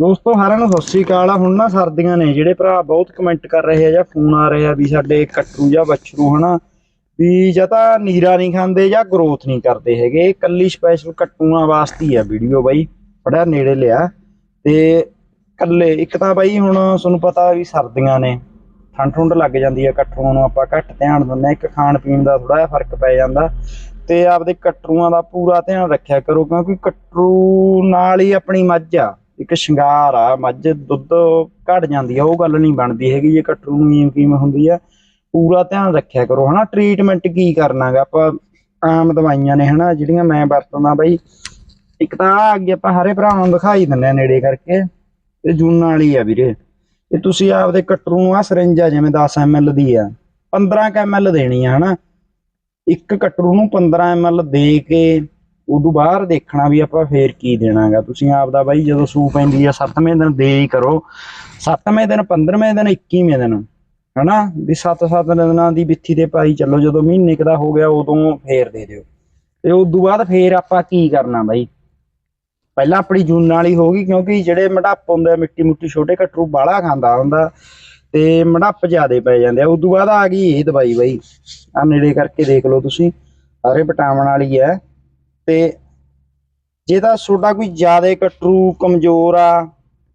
ਦੋਸਤੋ, ਸਾਰਿਆਂ ਨੂੰ ਸਤਿ ਸ੍ਰੀ ਅਕਾਲ ਆ। ਹੁਣ ਨਾ ਸਰਦੀਆਂ ਨੇ, ਜਿਹੜੇ ਭਰਾ ਬਹੁਤ ਕਮੈਂਟ ਕਰ ਰਹੇ ਆ ਜਾਂ ਫੋਨ ਆ ਰਹੇ ਆ ਵੀ ਸਾਡੇ ਕੱਟੂ ਜਾਂ ਬੱਛਰੂ ਹਨਾ? ਵੀ ਜਾਂ ਤਾਂ ਨੀਰਾ ਨਹੀਂ ਖਾਂਦੇ ਜਾਂ ਗਰੋਥ ਨਹੀਂ ਕਰਦੇ ਹੈਗੇ। ਇਕੱਲੀ ਸਪੈਸ਼ਲ ਕੱਟੂਆਂ ਵਾਸਤੇ ਹੀ ਆ ਵੀਡੀਓ ਬਾਈ। ਬੜਾ ਨੇੜੇ ਲਿਆ। ਤੇ ਕੱਲੇ ਇੱਕ ਤਾਂ ਬਾਈ ਹੁਣ ਤੁਹਾਨੂੰ ਪਤਾ ਵੀ ਸਰਦੀਆਂ ਨੇ। ਠੰਡ ਠੁੰਡ ਲੱਗ ਜਾਂਦੀ ਆ ਕੱਟੂਆਂ ਨੂੰ, ਆਪਾਂ ਘੱਟ ਧਿਆਨ ਦਿੰਦੇ ਹਾਂ। ਇੱਕ ਖਾਣ ਪੀਣ ਦਾ ਥੋੜਾ ਜਿਹਾ ਫ਼ਰਕ ਪੈ ਜਾਂਦਾ। ਤੇ ਆਪਦੇ ਕੱਟਰੂਆਂ ਦਾ ਪੂਰਾ ਧਿਆਨ ਰੱਖਿਆ ਕਰੋ, ਕਿਉਂਕਿ ਕੱਟਰੂ ਨਾਲ ਹੀ ਆਪਣੀ ਮੱਝ ਆ। ਇੱਕ ਸ਼ਿੰਗਾਰ ਆ, ਮੱਝ, ਦੁੱਧ ਘਟ ਜਾਂਦੀ ਆ, ਉਹ ਗੱਲ ਨਹੀਂ ਬਣਦੀ ਹੈਗੀ, ਜੇ ਕੱਟਰੂ ਨੂੰ ਈਮ ਹੁੰਦੀ ਆ, ਪੂਰਾ ਧਿਆਨ ਰੱਖਿਆ ਕਰੋ, ਹਨਾ ਟ੍ਰੀਟਮੈਂਟ ਕੀ ਕਰਨਾਗਾ, ਆਪਾਂ ਆਮ ਦਵਾਈਆਂ ਨੇ, ਹਨਾ, ਜਿਹੜੀਆਂ ਮੈਂ ਵਰਤਦਾ ਬਾਈ, ਇੱਕ ਤਾਂ ਆਹ ਅੱਗੇ ਆਪਾਂ ਹਰੇ ਭਰਾਵਾਂ ਨੂੰ ਦਿਖਾਈ ਦਿੰਦੇ ਆ ਨੇੜੇ ਕਰਕੇ, ਇਹ ਜੂਨ ਵਾਲੀ ਆ ਵੀਰੇ, ਇਹ ਤੁਸੀਂ ਆਪਦੇ ਕੱਟਰੂ ਨੂੰ ਆ ਸਰਿੰਜ ਆ, ਜਿਵੇਂ 10 ml ਦੀ ਆ 15 ml ਦੇਣੀ ਆ, ਹਨਾ, ਇੱਕ ਕਟਰੂ ਨੂੰ 15 ml ਦੇ ਕੇ ਉਦੋਂ ਬਾਹਰ ਦੇਖਣਾ ਵੀ ਆਪਾਂ ਫੇਰ ਕੀ ਦੇਣਾਗਾ। ਤੁਸੀਂ ਆਪਦਾ ਬਾਈ ਜਦੋਂ ਸੂ ਪੈਂਦੀ ਆ 7ਵੇਂ ਦਿਨ ਦੇ ਹੀ ਕਰੋ। 7ਵੇਂ ਦਿਨ 15ਵੇਂ ਦਿਨ 21ਵੇਂ ਦਿਨ, ਹਨਾ? ਵੀ 7-7 ਦਿਨਾਂ ਦੀ ਬਿੱਥੀ ਤੇ ਪਾਈ ਚੱਲੋ, ਜਦੋਂ ਮਹੀਨੇ ਕੁ ਹੋ ਗਿਆ, ਉਦੋਂ ਫੇਰ ਦੇ ਦਿਓ। ਤੇ ਉਦੋਂ ਬਾਅਦ ਫੇਰ ਆਪਾਂ ਕੀ ਕਰਨਾ ਬਾਈ? ਪਹਿਲਾਂ ਆਪਣੀ ਜੂਨ ਵਾਲੀ ਹੋਗੀ ਕਿਉਂਕਿ ਜਿਹੜੇ ਮੜੱਪ ਹੁੰਦੇ, ਮਿੱਟੀ ਮੁੱਟੀ ਛੋਟੇ ਕਟਰੂ ਬਾਲਾ ਖਾਂਦਾ ਹੁੰਦਾ, ਤੇ ਮੜੱਪ ਜ਼ਿਆਦੇ ਪੈ ਜਾਂਦੇ ਆ। ਉਦੋਂ ਬਾਅਦ ਆ ਗਈ ਇਹ ਦਵਾਈ ਬਾਈ। ਆ ਨੇੜੇ ਕਰਕੇ ਦੇਖ ਲਓ ਤੁਸੀਂ। ਸਾਰੇ ਵਿਟਾਮਿਨ ਵਾਲੀ ਹੈ ਤੇ ਜੇ ਤਾਂ ਤੁਹਾਡਾ ਕੋਈ ਜ਼ਿਆਦਾ ਕਟਰੂ ਕਮਜ਼ੋਰ ਆ,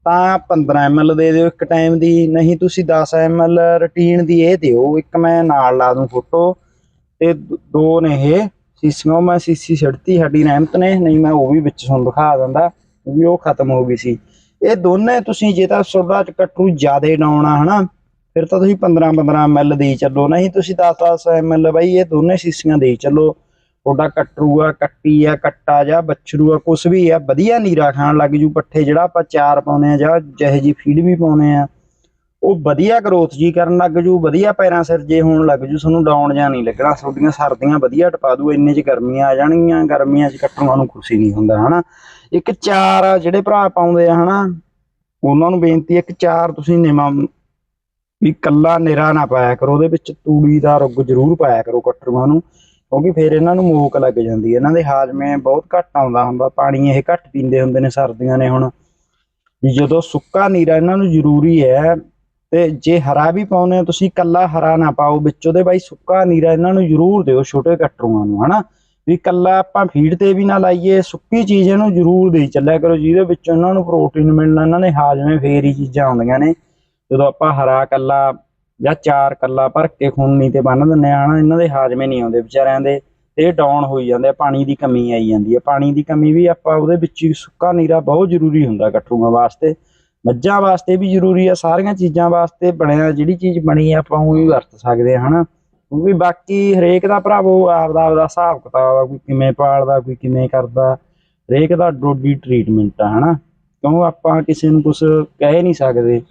ਤਾਂ 15 ml ਦੇ ਦਿਓ ਇੱਕ ਟਾਈਮ ਦੀ, ਨਹੀਂ ਤੁਸੀਂ 10 ml ਰੂਟੀਨ ਦੀ ਇਹ ਦਿਓ। ਇੱਕ ਮੈਂ ਨਾਲ ਲਾ ਦੂੰ ਫੋਟੋ ਤੇ ਦੋ ਨੇ ਇਹ, ਸੀਸੀਆਂ ਮੈਂ ਸੀਸੀ ਛੱਡਤੀ ਸਾਡੀ ਰਹਿਮਤ ਨੇ, ਨਹੀਂ ਮੈਂ ਉਹ ਵੀ ਵਿੱਚ ਤੁਹਾਨੂੰ ਦਿਖਾ ਦਿੰਦਾ ਵੀ ਉਹ ਖਤਮ ਹੋ ਗਈ ਸੀ। ਇਹ ਦੋਨੇ ਤੁਸੀਂ ਜੇ ਤਾਂ ਤੁਹਾਡਾ ਕਟਰੂ ਜ਼ਿਆਦਾ ਡਾਉਣ ਆ, ਹਨਾ, ਫਿਰ ਤਾਂ ਤੁਸੀਂ 15 15 ml ਦੇ ਚੱਲੋ। ਨਹੀਂ ਤੁਸੀਂ 10 10 ml ਬਾਈ, ਇਹ ਦੋਨੇ ਸੀਸੀਆਂ ਦੇ ਚੱਲੋ। ਤੁਹਾਡਾ ਕੱਟਰੂ ਆ ਕੱਟੀ ਆ, ਕੱਟਾ ਜਾਂ ਬੱਛਰੂ ਆ ਕੁਛ ਵੀ ਆ, ਵਧੀਆ ਨੀਰਾ ਖਾਣ ਲੱਗ ਜੂ ਪੱਠੇ ਜਿਹੜਾ ਆਪਾਂ ਚਾਰ ਪਾਉਨੇ ਆ ਜਾਂ ਜਿਹੇ ਜੀ ਫੀਡ ਵੀ ਪਾਉਨੇ ਆ। ਉਹ ਵਧੀਆ ਗਰੋਥ ਜੀ ਕਰਨ ਲੱਗ ਜੂ, ਵਧੀਆ ਪੈਰਾਂ ਸਿਰ ਜੇ ਹੋਣ ਲੱਗ ਜੂ, ਤੁਹਾਨੂੰ ਡਾਉਣ ਜਾਂ ਨਹੀਂ ਲੱਗਣਾ। ਤੁਹਾਡੀਆਂ ਸਰਦੀਆਂ ਵਧੀਆ ਟਪਾ ਦੂ, ਇੰਨੇ ਚ ਗਰਮੀਆਂ ਆ ਜਾਣਗੀਆਂ, ਗਰਮੀਆਂ ਚ ਕੱਟੂਆਂ ਨੂੰ ਖੁਸ਼ੀ ਨਹੀਂ ਹੁੰਦਾ, ਹਨਾ। ਇੱਕ ਚਾਰ ਆ ਜਿਹੜੇ ਭਰਾ ਪਾਉਂਦੇ ਆ, ਹਨਾ, ਉਹਨਾਂ ਨੂੰ ਬੇਨਤੀ ਇੱਕ ਚਾਰ ਤੁਸੀਂ ਨਿਮਾ, ਵੀ ਕੱਲਾ ਨਿਰਾ ਨਾ ਪਾਇਆ ਕਰੋ, ਉਹਦੇ ਵਿੱਚ ਤੂੜੀ ਦਾ ਰੁੱਗ ਜ਼ਰੂਰ ਪਾਇਆ ਕਰੋ ਕੱਟਰੂਆਂ ਨੂੰ। ਕਿਉਂਕਿ ਫਿਰ ਇਹਨਾਂ ਨੂੰ ਮੋਕ ਲੱਗ ਜਾਂਦੀ ਹੈ। ਇਹਨਾਂ ਦੇ ਹਾਜ਼ਮੇ ਬਹੁਤ ਘੱਟ ਆਉਂਦਾ ਹੁੰਦਾ। ਪਾਣੀ ਇਹ ਘੱਟ ਪੀਂਦੇ ਹੁੰਦੇ ਨੇ, ਸਰਦੀਆਂ ਨੇ ਹੁਣ। ਵੀ ਜਦੋਂ ਸੁੱਕਾ ਨੀਰਾ ਇਹਨਾਂ ਨੂੰ ਜ਼ਰੂਰੀ ਹੈ ਤੇ ਜੇ ਹਰਾ ਵੀ ਪਾਉਨੇ ਤੁਸੀਂ ਕੱਲਾ ਹਰਾ ਨਾ ਪਾਓ। ਵਿੱਚ ਉਹਦੇ ਬਾਈ ਸੁੱਕਾ ਨੀਰਾ ਇਹਨਾਂ ਨੂੰ ਜ਼ਰੂਰ ਦਿਓ ਛੋਟੇ ਕਟਰੂਆਂ ਨੂੰ, ਹਨਾ? ਵੀ ਕੱਲਾ ਆਪਾਂ ਫੀਡ ਤੇ ਵੀ ਨਾ ਲਾਈਏ, ਸੁੱਕੀ ਚੀਜ਼ ਇਹਨੂੰ ਜ਼ਰੂਰ ਦੇਈ ਚੱਲਿਆ ਕਰੋ, ਜਿਹਦੇ ਵਿੱਚ ਇਹਨਾਂ ਨੂੰ ਪ੍ਰੋਟੀਨ ਮਿਲਣਾ, ਇਹਨਾਂ ਦੇ ਹਾਜ਼ਮੇ ਫੇਰ ਹੀ ਚੀਜ਼ਾਂ ਆਉਂਦੀਆਂ ਨੇ। ਜਦੋਂ ਆਪਾਂ ਹਰਾ ਕੱਲਾ ਜਾਂ ਚਾਰ ਕੱਲਾ ਭਰ ਕੇ ਖੂਨੀ ਤੇ ਬੰਨ ਦਿੰਨੇ ਆ ਹਨਾ ਇਹਨਾਂ ਦੇ ਹਾਜ਼ਮੇ ਨਹੀਂ ਆਉਂਦੇ ਵਿਚਾਰਿਆਂ ਦੇ, ਤੇ ਇਹ ਡਾਊਨ ਹੋਈ ਜਾਂਦੇ ਆ, ਪਾਣੀ ਦੀ ਕਮੀ ਆਈ ਜਾਂਦੀ ਹੈ ਪਾਣੀ ਦੀ ਕਮੀ ਵੀ ਆਪਾਂ ਉਹਦੇ ਵਿੱਚ ਹੀ ਸੁੱਕਾ ਨੀਰਾ ਬਹੁਤ ਜ਼ਰੂਰੀ ਹੁੰਦਾ ਕਟਰੂਆਂ ਵਾਸਤੇ, ਮੱਝਾਂ ਵਾਸਤੇ ਵੀ ਜ਼ਰੂਰੀ ਆ, ਸਾਰੀਆਂ ਚੀਜ਼ਾਂ ਵਾਸਤੇ ਬਣਿਆ, ਜਿਹੜੀ ਚੀਜ਼ ਬਣੀ ਆ ਆਪਾਂ ਉਹ ਵੀ ਵਰਤ ਸਕਦੇ ਆ, ਹਨਾ? ਕਿਉਂਕਿ ਬਾਕੀ ਹਰੇਕ ਦਾ ਭਰਾਵੋ, ਆਪਦਾ ਆਪਦਾ ਹਿਸਾਬ ਕਿਤਾਬ ਆ, ਕੋਈ ਕਿਵੇਂ ਪਾਲਦਾ, ਕੋਈ ਕਿਵੇਂ ਕਰਦਾ, ਹਰੇਕ ਦਾ ਡੋਡੀ ਟ੍ਰੀਟਮੈਂਟ ਆ, ਹਨਾ? ਕਿਉਂ ਆਪਾਂ ਕਿਸੇ ਨੂੰ ਕੁਝ ਕਹਿ ਨਹੀਂ ਸਕਦੇ?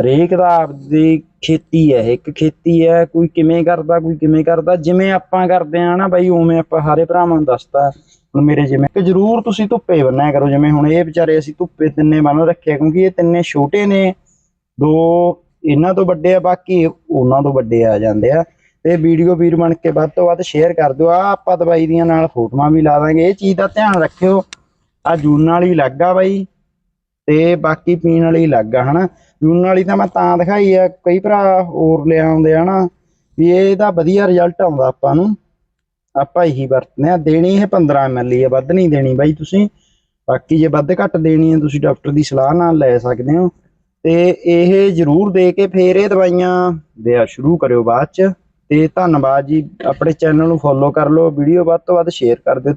ਹਰੇਕ ਦਾ ਆਪਦੀ ਖੇਤੀ ਹੈ, ਇੱਕ ਖੇਤੀ ਹੈ, ਕੋਈ ਕਿਵੇਂ ਕਰਦਾ, ਕੋਈ ਕਿਵੇਂ ਕਰਦਾ, ਜਿਵੇਂ ਆਪਾਂ ਕਰਦੇ ਆ ਨਾ ਬਾਈ, ਉਵੇਂ ਆਪਾਂ ਹਾਰੇ ਭਰਾਵਾਂ ਨੂੰ ਦੱਸਦਾ ਹੁਣ ਮੇਰੇ ਜਿਵੇਂ ਕਿ ਜਰੂਰ ਤੁਸੀਂ ਧੁੱਪੇ ਬੰਨਿਆ ਕਰੋ, ਜਿਵੇਂ ਹੁਣ ਇਹ ਵਿਚਾਰੇ ਅਸੀਂ ਧੁੱਪੇ ਤਿੰਨੇ ਬੰਨ ਰੱਖਿਆ ਕਿਉਂਕਿ ਇਹ ਤਿੰਨੇ ਛੋਟੇ ਨੇ, ਦੋ ਇਹਨਾਂ ਤੋਂ ਵੱਡੇ ਆ, ਬਾਕੀ ਉਹਨਾਂ ਤੋਂ ਵੱਡੇ ਆ ਜਾਂਦੇ ਆ, ਤੇ ਵੀਡੀਓ ਵੀਰ ਬਣ ਕੇ ਵੱਧ ਤੋਂ ਵੱਧ ਸ਼ੇਅਰ ਕਰ ਦਿਓ ਆ ਆਪਾਂ ਦਵਾਈ ਦੀਆਂ ਨਾਲ ਫੋਟੋਆਂ ਵੀ ਲਾ ਦਾਂਗੇ, ਇਹ ਚੀਜ਼ ਦਾ ਧਿਆਨ ਰੱਖਿਓ ਆ ਜੂਨ ਵਾਲੀ ਲੱਗਾ ਬਾਈ, ਤੇ ਬਾਕੀ ਪੀਣ ਵਾਲੀ ਲੱਗ ਆ, ਹਨਾ? ਜੂਨ ਵਾਲੀ ਤਾਂ ਮੈਂ ਤਾਂ ਦਿਖਾਈ ਆ, ਕਈ ਭਰਾ ਹੋਰ ਲੈ ਆਉਂਦੇ ਆ ਨਾ, ਵੀ ਇਹਦਾ ਵਧੀਆ ਰਿਜ਼ਲਟ ਆਉਂਦਾ ਆਪਾਂ ਨੂੰ। ਆਪਾਂ ਇਹੀ ਵਰਤਦੇ ਆ, ਦੇਣੀ ਇਹ 15 ml ਹੀ ਆ, ਵੱਧ ਨਹੀਂ ਦੇਣੀ ਬਾਈ ਤੁਸੀਂ। ਬਾਕੀ ਜੇ ਵੱਧ ਘੱਟ ਦੇਣੀ ਹੈ ਤੁਸੀਂ ਡਾਕਟਰ ਦੀ ਸਲਾਹ ਨਾਲ ਲੈ ਸਕਦੇ ਹੋ। ਤੇ ਇਹ ਜ਼ਰੂਰ ਦੇ ਕੇ ਫੇਰ ਇਹ ਦਵਾਈਆਂ ਦਿਆ ਸ਼ੁਰੂ ਕਰਿਓ ਬਾਅਦ ਚ। ਤੇ ਧੰਨਵਾਦ ਜੀ, ਆਪਣੇ ਚੈਨਲ ਨੂੰ ਫੋਲੋ ਕਰ ਲਓ ਵੀਡੀਓ ਵੱਧ ਤੋਂ ਵੱਧ ਸ਼ੇਅਰ ਕਰ ਦਿਓ।